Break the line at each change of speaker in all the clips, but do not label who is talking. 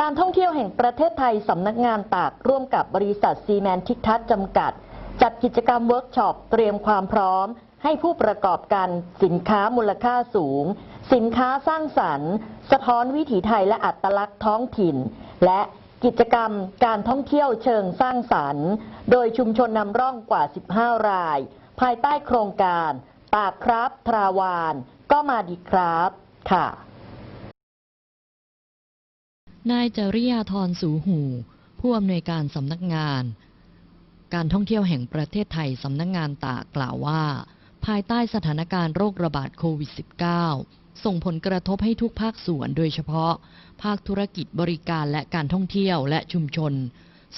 การท่องเที่ยวแห่งประเทศไทยสำนักงานตากร่วมกับบริษัทซีแมนทิกทัศจำกัด จัดกิจกรรมเวิร์กช็อปเตรียมความพร้อม ให้ผู้ประกอบการสินค้ามูลค่าสูง สินค้าสร้างสรรค์ สะท้อนวิถีไทยและอัตลักษณ์ท้องถิ่น และกิจกรรมการท่องเที่ยวเชิงสร้างสรรค์ โดยชุมชนนำร่องกว่า 15 ราย ภายใต้โครงการตากครับทราวาน ก็มาดีครับ ค่ะ
นายจริยาธรสูหู ผู้อำนวยการสำนักงาน การท่องเที่ยวแห่งประเทศไทยสำนักงานตากกล่าวว่า ภายใต้สถานการณ์โรคระบาดโควิด -19 ส่งผลกระทบให้ทุกภาคส่วนโดยเฉพาะ ภาคธุรกิจบริการและการท่องเที่ยวและชุมชน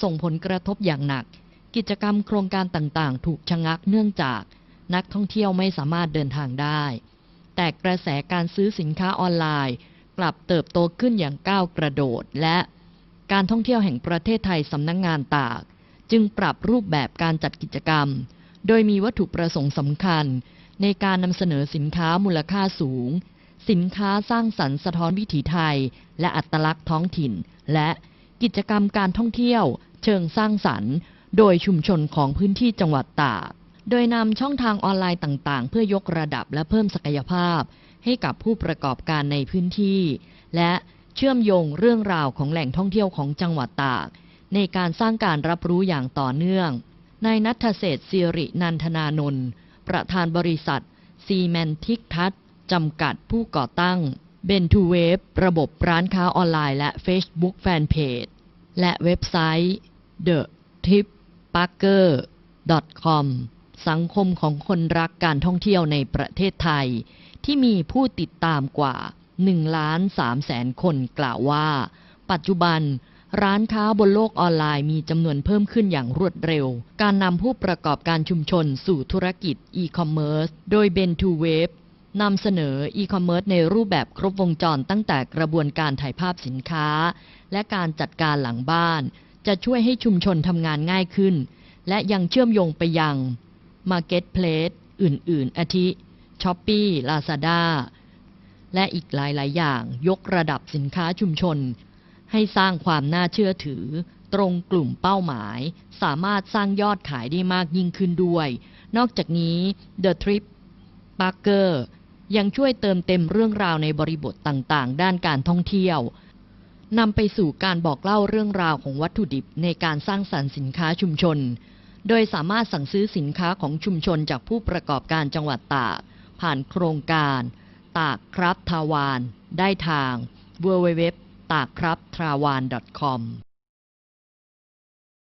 ส่งผลกระทบอย่างหนัก กิจกรรมโครงการต่างๆ ถูกชะงักเนื่องจาก นักท่องเที่ยวไม่สามารถเดินทางได้ แต่กระแสการซื้อสินค้าออนไลน์ กลับเติบโตขึ้นอย่างก้าวกระโดด และการท่องเที่ยวแห่งประเทศไทยสำนักงงานตาก จึงปรับรูปแบบการจัดกิจกรรม โดยมีวัตถุประสงค์สำคัญ ในการนำเสนอสินค้ามูลค่าสูง สินค้าสร้างสรรค์สะท้อนวิถีไทย และอัตลักษณ์ท้องถิ่น และกิจกรรมการท่องเที่ยว เชิงสร้างสรรค์ โดยชุมชนของพื้นที่จังหวัดตาก โดยนำช่องทางออนไลน์ต่าง ๆ เพื่อยกระดับและเพิ่มศักยภาพ ให้กับผู้ประกอบการในพื้นที่ และเชื่อมโยงเรื่องราวของแหล่งท่องเที่ยวของจังหวัดตาก ในการสร้างการรับรู้อย่างต่อเนื่องนายนัทเศษสิรินันทนานนท์ประธานบริษัท ซีแมนทิกทัศจำกัดผู้ก่อตั้งเบนทูเวฟระบบร้านค้าออนไลน์และ Facebook Fanpage และเว็บไซต์ The Trip Parker com สังคมของคนรักการท่องเที่ยวในประเทศไทย ที่มีผู้ติดตามกว่า1ล้าน3แสนคนกล่าวว่า ปัจจุบันร้านค้าบนโลกออนไลน์มีจำนวนเพิ่มขึ้นอย่างรวดเร็ว การนำผู้ประกอบการชุมชนสู่ธุรกิจอีคอมเมิร์ซโดย Ben to Wave นำเสนออีคอมเมิร์ซในรูปแบบครบวงจรตั้งแต่กระบวนการถ่ายภาพสินค้า และการจัดการหลังบ้าน จะช่วยให้ชุมชนทำงานง่ายขึ้น และยังเชื่อมโยงไปยัง Marketplace อื่น ๆ อาทิ Shopee Lazada และอีกหลาย ๆ อย่างยกระดับสินค้าชุมชน ให้สร้างความน่าเชื่อถือ ตรงกลุ่มเป้าหมาย สามารถสร้างยอดขายได้มากยิ่งขึ้นด้วย นอกจากนี้ The Trip Parker ยังช่วยเติมเต็มเรื่องราวในบริบทต่าง ๆ ด้านการท่องเที่ยวนำไปสู่การบอกเล่าเรื่องราวของวัตถุดิบในการสร้างสรรค์สินค้าชุมชน โดยสามารถสั่งซื้อสินค้าของชุมชนจากผู้ประกอบการจังหวัดตาก ผ่านโครงการ ตากครับทาวาน ได้ทาง www.takkrabthawan.com